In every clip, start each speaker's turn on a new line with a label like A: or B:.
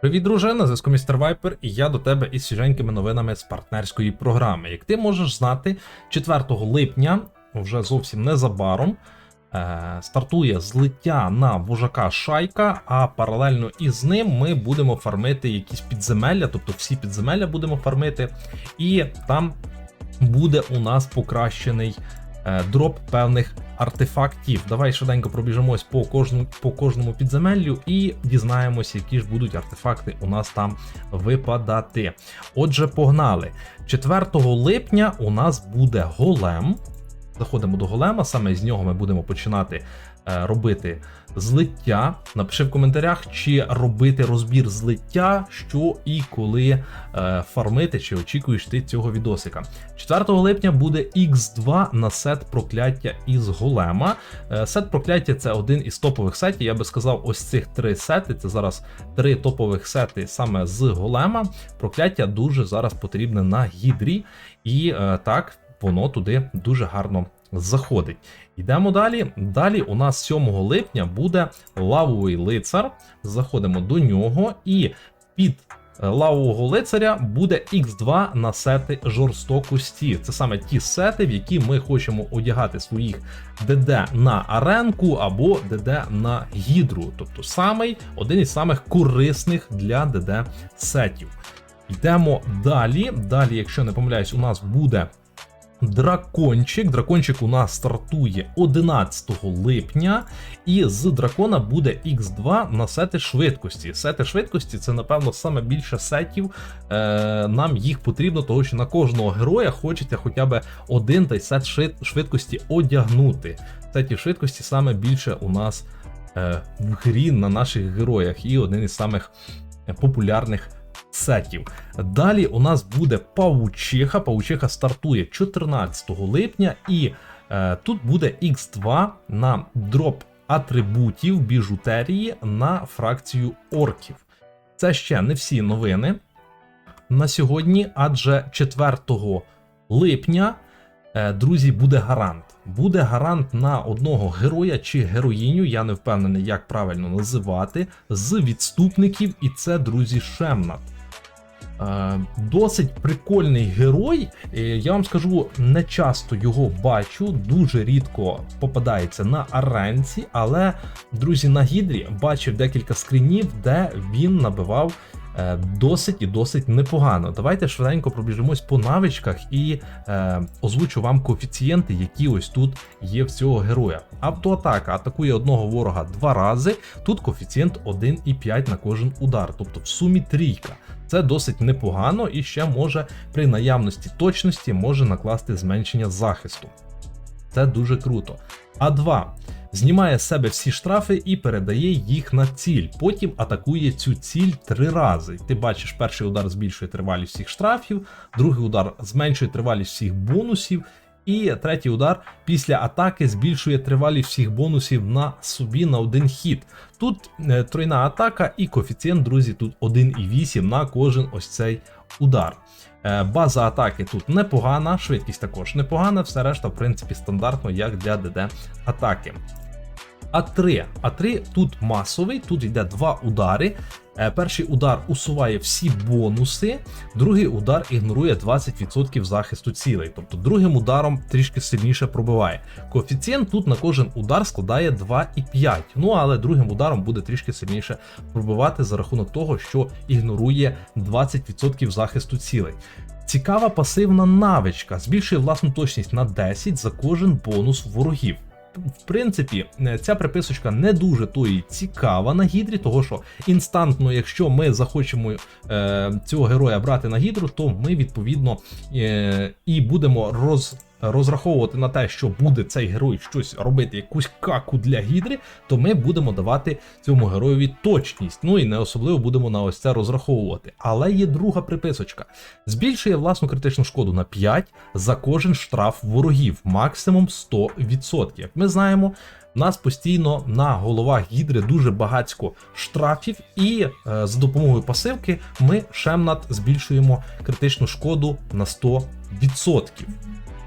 A: Привіт, друже, на зв'язку містер Вайпер, і я до тебе із свіженькими новинами з партнерської програми. Як ти можеш знати, 4 липня, вже зовсім незабаром, е, стартує злиття на вожака Шайка, а паралельно із ним ми будемо фармити якісь підземелля, тобто всі підземелля будемо фармити, і там буде у нас покращений дроп певних артефактів. Давай швиденько пробіжимось по кожному, по кожному підземеллю і дізнаємося, які ж будуть артефакти у нас там випадати. Отже, погнали. 4 липня у нас буде голем. Заходимо до голема, саме з нього ми будемо починати е, робити злиття. Напиши в коментарях, чи робити розбір злиття, що і коли е, фармити, чи очікуєш ти цього відосика. 4 липня буде X2 на сет прокляття із голема. Е, Сет прокляття це один із топових сетів. Я би сказав, ось цих три сети. Це зараз три топових сети саме з голема. Прокляття дуже зараз потрібне на гідрі, і е, так воно туди дуже гарно заходить. Йдемо далі. Далі у нас 7 липня буде лавовий лицар. Заходимо до нього, і під е, лавового лицаря буде X2 на сети жорстокості. Це саме ті сети, в які ми хочемо одягати своїх ДД на аренку або ДД на гідру. Тобто самий один із самих корисних для ДД сетів. Йдемо далі. Далі, якщо не помиляюсь, у нас буде дракончик. Дракончик у нас стартує 11 липня, і з дракона буде X2 на сети швидкості. Сети швидкості це, напевно, саме більше сетів. Е, Нам їх потрібно, тому що на кожного героя хочеться хоча б один той сет швидкості одягнути. Сетів швидкості саме більше у нас е, в грі на наших героях, і один із самих е, популярних сетів. Далі у нас буде Павучиха. Павучиха стартує 14 липня, і е, тут буде X2 на дроп атрибутів біжутерії на фракцію орків. Це ще не всі новини на сьогодні, адже 4 липня, е, друзі, буде гарант. Буде гарант на одного героя чи героїню, я не впевнений, як правильно називати, з відступників, і це, друзі, Шемнат. Е, Досить прикольний герой. Я вам скажу, не часто його бачу, дуже рідко попадається на аренці, але, друзі, на гідрі бачив декілька скрінів, де він набивав досить і досить непогано. Давайте швиденько пробіжимось по навичках і е, озвучу вам коефіцієнти, які ось тут є в цього героя. Автоатака атакує одного ворога два рази. Тут коефіцієнт 1,5 на кожен удар, тобто в сумі трійка. Це досить непогано і ще може при наявності точності може накласти зменшення захисту. Це дуже круто. А2 знімає з себе всі штрафи і передає їх на ціль. Потім атакує цю ціль три рази. Ти бачиш, перший удар збільшує тривалість всіх штрафів, другий удар зменшує тривалість всіх бонусів. І третій удар після атаки збільшує тривалість всіх бонусів на собі на один хід. Тут е, тройна атака і коефіцієнт, друзі, тут 1,8 на кожен ось цей удар. Е, База атаки тут непогана, швидкість також непогана, все решта, в принципі, стандартно, як для ДД атаки. А3. А3 тут масовий, тут йде два удари. Е, Перший удар усуває всі бонуси, другий удар ігнорує 20% захисту цілей. Тобто другим ударом трішки сильніше пробиває. Коефіцієнт тут на кожен удар складає 2,5. Ну але другим ударом буде трішки сильніше пробивати за рахунок того, що ігнорує 20% захисту цілей. Цікава пасивна навичка збільшує власну точність на 10 за кожен бонус ворогів. В принципі, е, ця приписочка не дуже то і цікава на гідрі, того що інстантно, якщо ми захочемо е, цього героя брати на гідру, то ми відповідно е, і будемо роз. Розраховувати на те, що буде цей герой щось робити, якусь каку для гідри, то ми будемо давати цьому героєві точність. Ну і не особливо будемо на ось це розраховувати. Але є друга приписочка: збільшує власну критичну шкоду на 5 за кожен штраф ворогів, максимум 100%. Як ми знаємо, в нас постійно на головах гідри дуже багатько штрафів, і е, за допомогою пасивки ми шемнат збільшуємо критичну шкоду на 100%.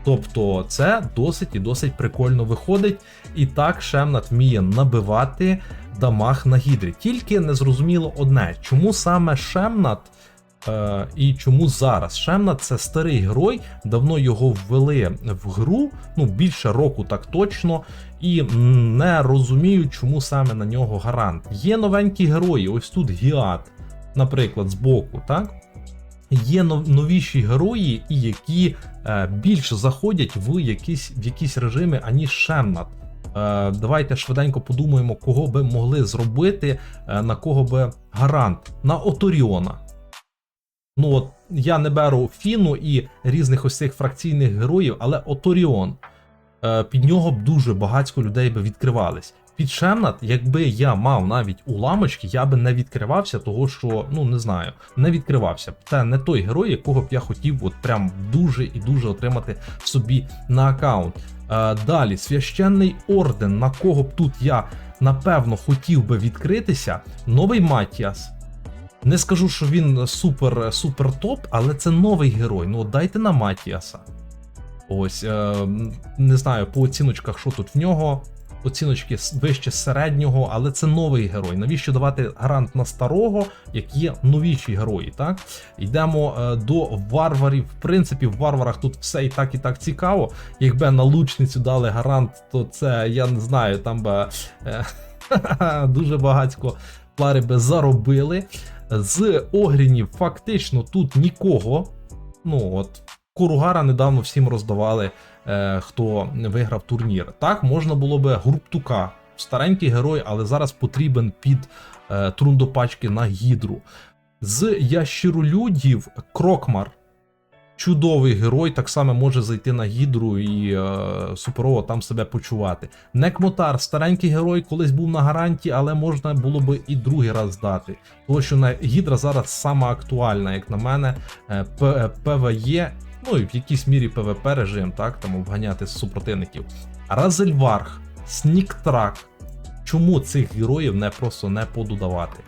A: Тобто це досить і досить прикольно виходить. І так Шемнат вміє набивати дамаг на гідрі. Тільки не зрозуміло одне, чому саме Шемнат е, і чому зараз. Шемнат це старий герой, давно його ввели в гру, ну більше року так точно, і не розумію, чому саме на нього гарант. Є новенькі герої, ось тут Гіат, наприклад, збоку, так? Є новіші герої, і які е, більше заходять в якісь, в якісь режими, аніж Шемнат. Е, давайте швиденько подумаємо, кого би могли зробити, е, на кого би гарант. На Оторіона. Ну от я не беру Фіну і різних ось цих фракційних героїв, але Оторіон. Під нього б дуже багатько людей би відкривались. Під Шемнат, якби я мав навіть уламочки, я би не відкривався, того що, ну не знаю, не відкривався. Це не той герой, якого б я хотів от прям дуже і дуже отримати собі на аккаунт. Е, далі, священний орден, на кого б тут я напевно хотів би відкритися. Новий Матіас. Не скажу, що він супер супер топ, але це новий герой. Ну от дайте на Матіаса. Ось, е, не знаю, по оціночках, що тут в нього. Оціночки вище середнього, але це новий герой. Навіщо давати гарант на старого, як є новіші герої? Так йдемо е, до варварів. В принципі, в варварах тут все і так і так цікаво. Якби на лучницю дали гарант, то це я не знаю, там би е, дуже багатько плари би заробили. З огрінів фактично тут нікого. Ну от Куругара недавно всім роздавали, хто виграв турнір. Так, можна було би Гурптука. Старенький герой, але зараз потрібен під е, трундопачки на гідру. З ящиролюдів Крокмар. Чудовий герой, так само може зайти на гідру і е, суперово там себе почувати. Некмотар, старенький герой, колись був на гаранті, але можна було би і другий раз здати. Тому що на гідра зараз сама актуальна, як на мене, е, П- е, ПВЄ, ну і в якійсь мірі ПВП режим, так, там обганяти супротивників. Разельварх, Сніктрак. Чому цих героїв не просто не пододавати?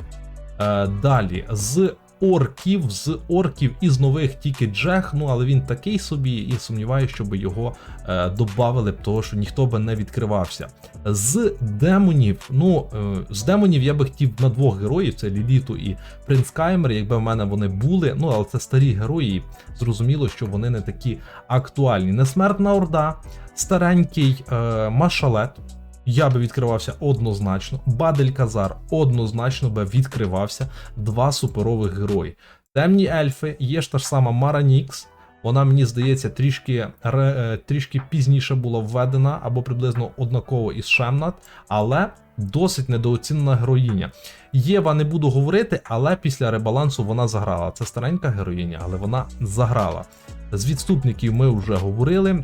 A: Е, далі, з орків, з орків із нових тільки Джех, ну але він такий собі, і сумніваюся, щоб його е, додавали того що ніхто би не відкривався. З демонів, ну е, з демонів я би хотів на двох героїв: це Ліліту і Принц Каймер, якби в мене вони були. Ну але це старі герої. і Зрозуміло, що вони не такі актуальні. Несмертна Орда, старенький е, Машалет. Я би відкривався однозначно. Бадель Казар однозначно би відкривався. Два суперових герої. Темні ельфи, є ж та ж сама Мара Нікс. Вона, мені здається, трішки, е, трішки пізніше була введена або приблизно однаково із Шемнат, але досить недооцінена героїня. Єва не буду говорити, але після ребалансу вона заграла. Це старенька героїня, але вона заграла. З відступників ми вже говорили.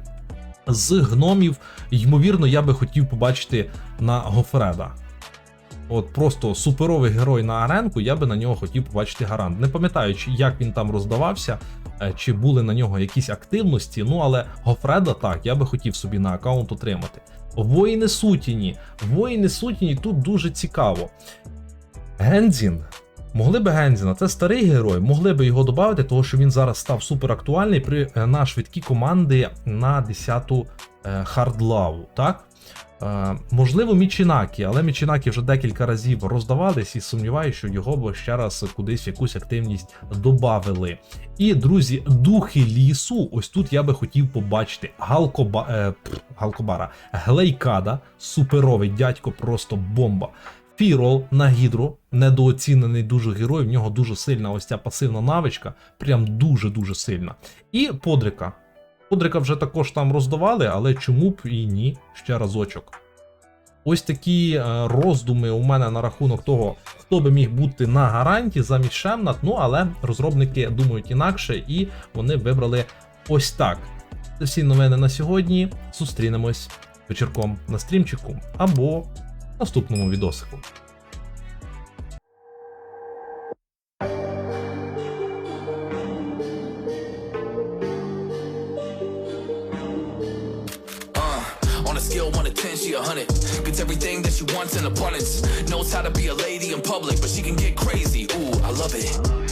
A: З гномів, ймовірно, я би хотів побачити на Гофреда. От просто суперовий герой на аренку, я би на нього хотів побачити гарант. Не пам'ятаю, як він там роздавався, е, чи були на нього якісь активності. Ну але Гофреда так, я би хотів собі на аккаунт отримати. Воїни Сутіні. Воїни Сутіні тут дуже цікаво. Гензін. Могли би Гензіна, це старий герой, могли би його додати, тому що він зараз став супер актуальний при е, на швидкі команди на 10-ту е, хардлаву, так? Е, можливо, Мічінакі, але Мічінакі вже декілька разів роздавались і сумніваюся, що його б ще раз кудись якусь активність додавили. І, друзі, духи лісу, ось тут я би хотів побачити Галкоба, Галкобара, Глейкада, суперовий дядько, просто бомба. Фірол на гідру, недооцінений дуже герой, в нього дуже сильна ось ця пасивна навичка, прям дуже-дуже сильна. І Подрика. Подрика вже також там роздавали, але чому б і ні, ще разочок. Ось такі е, роздуми у мене на рахунок того, хто би міг бути на гаранті замість Шемнат. Ну але розробники думають інакше, і вони вибрали ось так. Це всі новини на сьогодні. Зустрінемось вечірком на стрімчику або наступному відосику.
B: Uh, on a scale 1 to 10, she a 100. Gets everything that she wants in abundance. Knows how to be a lady in public, but she can get crazy. Ooh, I love it.